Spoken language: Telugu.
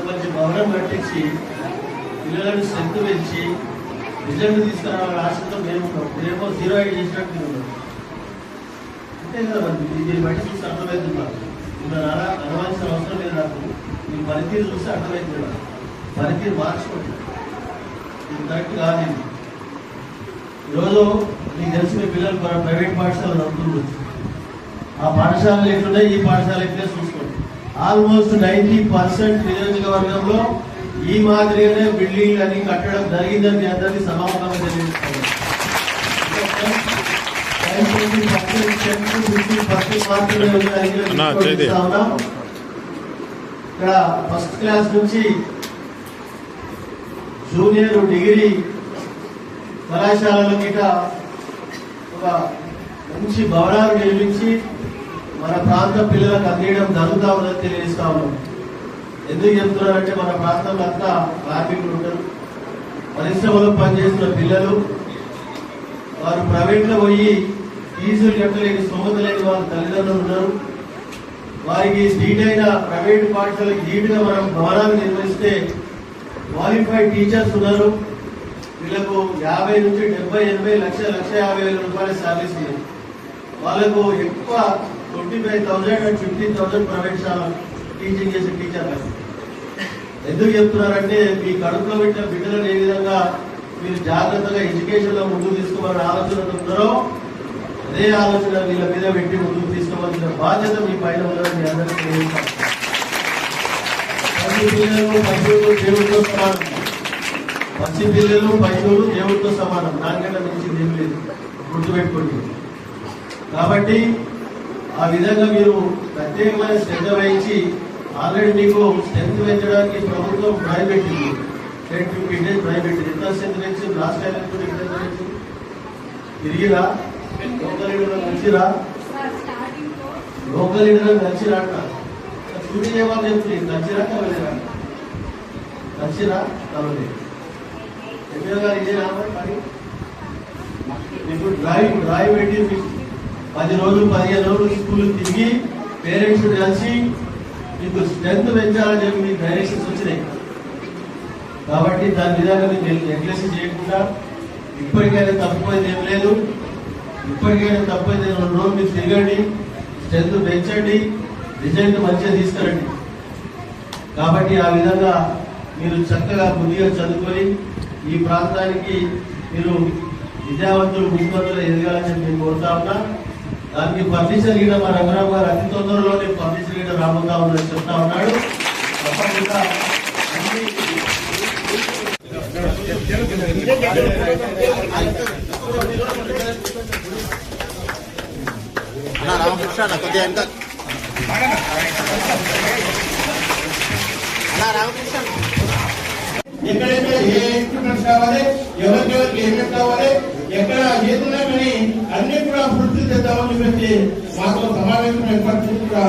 మంచి భవనం కట్టించి పిల్లలను స్ట్రెంత్ పెంచి రిజల్ట్ తీసుకురావాలని ఆశతో మేము ఉన్నాం మీరేమో జీరో ఎయిట్ చేసినట్టు మీరు అంతే కదా మరి దీన్ని బట్టి చూసి అర్థమవుతున్నారు ఇంకా నాన్న అనవలసిన అవసరం లేదు నాకు మీ పనితీరు చూసి అర్థమవుతున్నారు పనితీరు మార్చుకోండి ఇది కరెక్ట్ కాదు ఈరోజు మీకు తెలిసి మీ పిల్లలు ప్రైవేట్ పాఠశాలలో చదువుతున్నారు ఆ పాఠశాలలు ఎట్లున్నాయి ఈ పాఠశాల ఎట్లే చూసుకోండి ఆల్మోస్ట్ నైన్టీ పర్సెంట్ నియోజకవర్గంలో ఈ మాదిరిగానే బిల్డింగ్ అని కట్టడం జరిగిందని మీ అందరికీ సమాపంగా తెలియజేస్తాను అన్నా, చేయి. ఇక్కడ ఫస్ట్ క్లాస్ నుంచి జూనియర్ డిగ్రీ కళాశాలల మీద ఒక మంచి భవనాలు నిర్మించి మన ప్రాంత పిల్లలకు అందించడం జరుగుతా ఉందని తెలియజేస్తా ఉన్నాం. ఎందుకు చెప్తున్నారంటే మన ప్రాంతంలో అంతా కార్మికులు ఉంటారు పరిశ్రమలో పనిచేస్తున్న పిల్లలు వారు ప్రైవేట్లో పోయి ఫీజులు కట్టలేని స్తోమత లేని వారి తల్లిదండ్రులు ఉన్నారు. వారికి సీట్ అయిన ప్రైవేట్ పాఠశాలకు ధీటుగా మనం భవనాలు నిర్వహిస్తే క్వాలిఫైడ్ టీచర్స్ ఉన్నారు. వీళ్ళకు యాభై నుంచి డెబ్బై ఎనభై లక్ష లక్ష యాభై వేల రూపాయల శాలరీస్ ఉన్నాయి వాళ్ళకు ఎక్కువ twenty five thousand and fifteen thousand private teaching చేసే టీచర్ ఎందుకు చెప్తున్నారంటే మీ కడుపులో పెట్టిన బిడ్డలను ఏ విధంగా మీరు జాగ్రత్తగా ఎడ్యుకేషన్లో ముందుకు తీసుకోవాలని ఆలోచన ఉన్నారో అదే ఆలోచన వీళ్ళ మీద పెట్టి ముందుకు తీసుకోవాల్సిన బాధ్యత మీ పైన ఉందని మీ అందరికీ తెలియజేస్తాను. పసి పిల్లలు పశువులు దేవుడితో సమానం. పసి పిల్లలు పశువులు దేవుడితో సమానం. దానికన్నా మించింది ఏం లేదు. గుర్తుపెట్టుకోండి. కాబట్టి ఆ విధంగా మీరు ప్రత్యేకమైన శ్రద్ధ వహించి ఆల్రెడీ మీకు స్ట్రెంత్ పెంచడానికి ప్రభుత్వం డ్రైవ్ పెట్టింది టెన్ ఫిఫ్టీ డేస్ డ్రైవ్ పెట్టింది ఎంత స్ట్రెంత్ పెంచింది? లాస్ట్ టైం ఎంత ఎంత పెంచింది? తిరిగిరా? లోకల్ లీడర్ కలిసిరా? లోకల్ లీడర్ కలిసిరా అంట. చూడి చేయమని చెప్తుంది కలిసిరా కలవలేరా కలిసిరా? కలవలేదు. ఎమ్మెల్యే గారు ఇదే రావాలి మరి? ఇప్పుడు డ్రైవ్ డ్రైవ్ పెట్టి మీకు పది రోజులు పదిహేను రోజులు స్కూల్ తిరిగి పేరెంట్స్ కలిసి మీకు స్ట్రెంత్ పెంచాలని చెప్పి మీకు డైరెక్షన్స్ వచ్చినాయి. కాబట్టి దాని విధంగా మీరు నెగ్లెక్ట్ చేయకుండా ఇప్పటికైనా తప్పిపోయింది ఏం లేదు. ఇప్పటికైనా తప్పిపోయింది రెండు రోజులు మీరు తిరగండి స్ట్రెంత్ పెంచండి రిజల్ట్ మంచిగా తీసుకురండి. కాబట్టి ఆ విధంగా మీరు చక్కగా బుద్ధిగా చదువుకొని ఈ ప్రాంతానికి మీరు విద్యావంతులు ముందు ఎదగాలని చెప్పి నేను కోరుతా ఉన్నా. దానికి ఫర్నిచర్ గిడ మా రంగరావు గారు అతి తొందరలోనే ఫర్నిచర్ గిడ రాబోతా ఉందని చెప్తా ఉన్నాడు. తప్పకుండా రామకృష్ణ కొద్దిగా ఎంత రామకృష్ణ ఎక్కడెక్కడ ఏ ఇన్స్ట్రుమెంట్స్ కావాలి ఎవరికెవరికి ఏమేమి కావాలి ఎక్కడ ఏదున్నా మాతో సమావేశం ఏర్పాటు చేసి కూడా